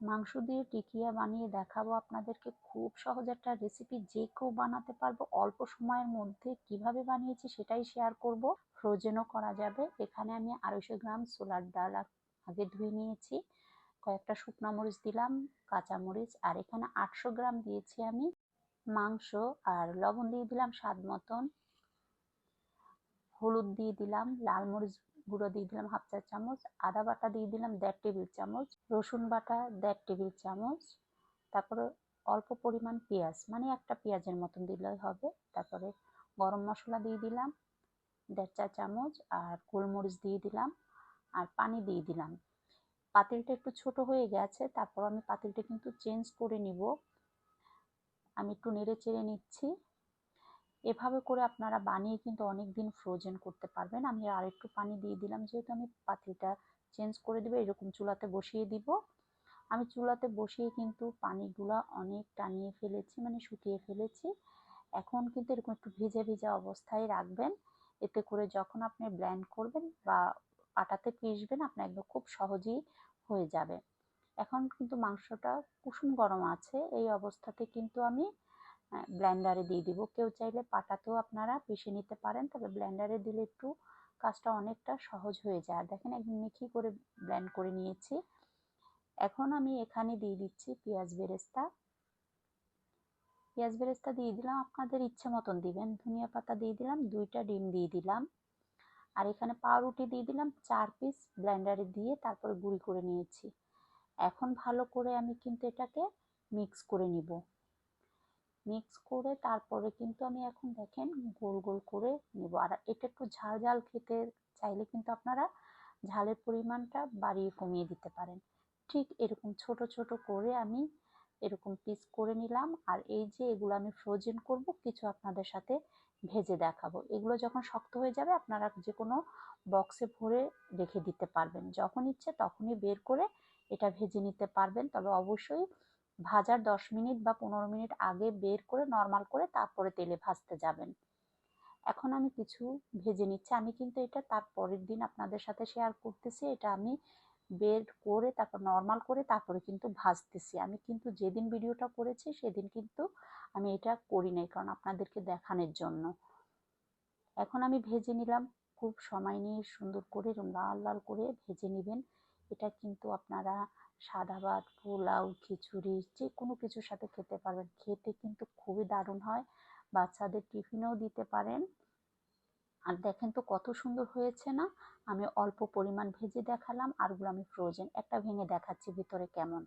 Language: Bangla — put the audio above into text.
মাংস দিয়ে টিকিয়া বানিয়ে দেখাবো আপনাদেরকে। খুব সহজ একটা রেসিপি যে কেউ বানাতে পারব। অল্প সময়ের মধ্যে কীভাবে বানিয়েছি সেটাই শেয়ার করব। ফ্রোজেনও করা যাবে। এখানে আমি আড়াইশো গ্রাম সোলার ডাল আগে ধুয়ে নিয়েছি। কয়েকটা শুকনো মরিচ দিলাম, কাঁচা মরিচ, আর এখানে আটশো গ্রাম দিয়েছি আমি মাংস। আর লবণ দিয়ে দিলাম স্বাদ মতন। হলুদ দিয়ে দিলাম, লাল মরিচ গুঁড়ো দিয়ে দিলাম হাফ চা চামচ, আদা বাটা দিয়ে দিলাম দেড় টেবিল চামচ, রসুন বাটা দেড় টেবিল চামচ, তারপরে অল্প পরিমাণ পেঁয়াজ মানে একটা পেঁয়াজের মতন দিলেই হবে। তারপরে গরম মশলা দিয়ে দিলাম দেড় চা চামচ আর গোলমরিচ দিয়ে দিলাম আর পানি দিয়ে দিলাম। পাতিলটা একটু ছোট হয়ে গেছে, তারপর আমি পাতিলটা কিন্তু চেঞ্জ করে নিব। আমি একটু নেড়ে চেড়ে নিচ্ছি। এভাবে করে আপনারা বানিয়ে কিন্তু অনেক দিন ফ্রোজেন করতে পারবেন। আমি আর একটু পানি দিয়ে দিলাম, যেহেতু আমি পাতিলটা চেঞ্জ করে দেবো, এরকম চুলাতে বসিয়ে দিব। আমি চুলাতে বসিয়ে কিন্তু পানিগুলা অনেক টানিয়ে ফেলেছি মানে শুকিয়ে ফেলেছি। এখন কিন্তু এরকম একটু ভিজে ভিজে অবস্থায় রাখবেন। এতে করে যখন আপনি ব্ল্যান্ড করবেন বা আটাতে পিসবেন আপনার একদম খুব সহজেই হয়ে যাবে। এখন কিন্তু মাংসটা কুসুম গরম আছে, এই অবস্থাতে কিন্তু আমি ব্লেন্ডারে দিয়ে দিব। কেউ চাইলে পাটাতেও আপনারা পিষে নিতে পারেন, তবে ব্লেন্ডারে দিলে একটু কাজটা অনেকটা সহজ হয়ে যায়। আর দেখেন, একদম মিহি করে ব্লেন্ড করে নিয়েছি। এখন আমি এখানে দিয়ে দিচ্ছি পেঁয়াজ বেরেস্তা। পেঁয়াজ বেরেস্তা দিয়ে দিলাম, আপনাদের ইচ্ছে মতন দিবেন। ধনিয়া পাতা দিয়ে দিলাম, দুইটা ডিম দিয়ে দিলাম। আর এখানে পাউরুটি দিয়ে দিলাম, চার পিস ব্লেন্ডারে দিয়ে তারপরে গুঁড়ি করে নিয়েছি। এখন ভালো করে আমি কিন্তু এটাকে মিক্স করে নিব। মিক্স করে তারপরে কিন্তু আমি এখন দেখেন গোল গোল করে নেব। আর এটা একটু ঝাল ঝাল খেতে চাইলে কিন্তু আপনারা ঝালের পরিমাণটা বাড়িয়ে কমিয়ে দিতে পারেন। ঠিক এরকম ছোট ছোট করে আমি এরকম পিস করে নিলাম। আর এই যে এগুলো আমি ফ্রোজেন করব, কিছু আপনাদের সাথে ভেজে দেখাবো। এগুলো যখন শক্ত হয়ে যাবে, আপনারা যে কোনো বক্সে ভরে রেখে দিতে পারবেন। যখন ইচ্ছে তখনই বের করে এটা ভেজে নিতে পারবেন। তবে অবশ্যই ভাজার দশ মিনিট বা পনেরো মিনিট আগে বের করে নর্মাল করে তারপরে তেলে ভাজতে যাবেন। এখন আমি কিছু ভেজে নিচ্ছি। আমি কিন্তু এটা তার পরের দিন আপনাদের সাথে শেয়ার করতেছি। এটা আমি বের করে তারপর নর্মাল করে তারপরে কিন্তু ভাজতেছি। আমি কিন্তু যেদিন ভিডিওটা করেছি সেদিন কিন্তু আমি এটা করি নাই কারণ আপনাদেরকে দেখানোর জন্য। এখন আমি ভেজে নিলাম। খুব সময় নিয়ে সুন্দর করে লাল লাল করে ভেজে নেবেন। এটা কিন্তু আপনারা সাদা ভাত, পোলাও, খিচুড়ি, যে কোনো কিছুর সাথে খেতে পারবেন। খেতে কিন্তু খুবই দারুণ হয়। বাচ্চাদের টিফিনেও দিতে পারেন। আর দেখেন তো কত সুন্দর হয়েছে না? আমি অল্প পরিমাণ ভেজে দেখালাম। আরগুলো আমি ফ্রোজেন একটা ভেঙে দেখাচ্ছি ভিতরে কেমন।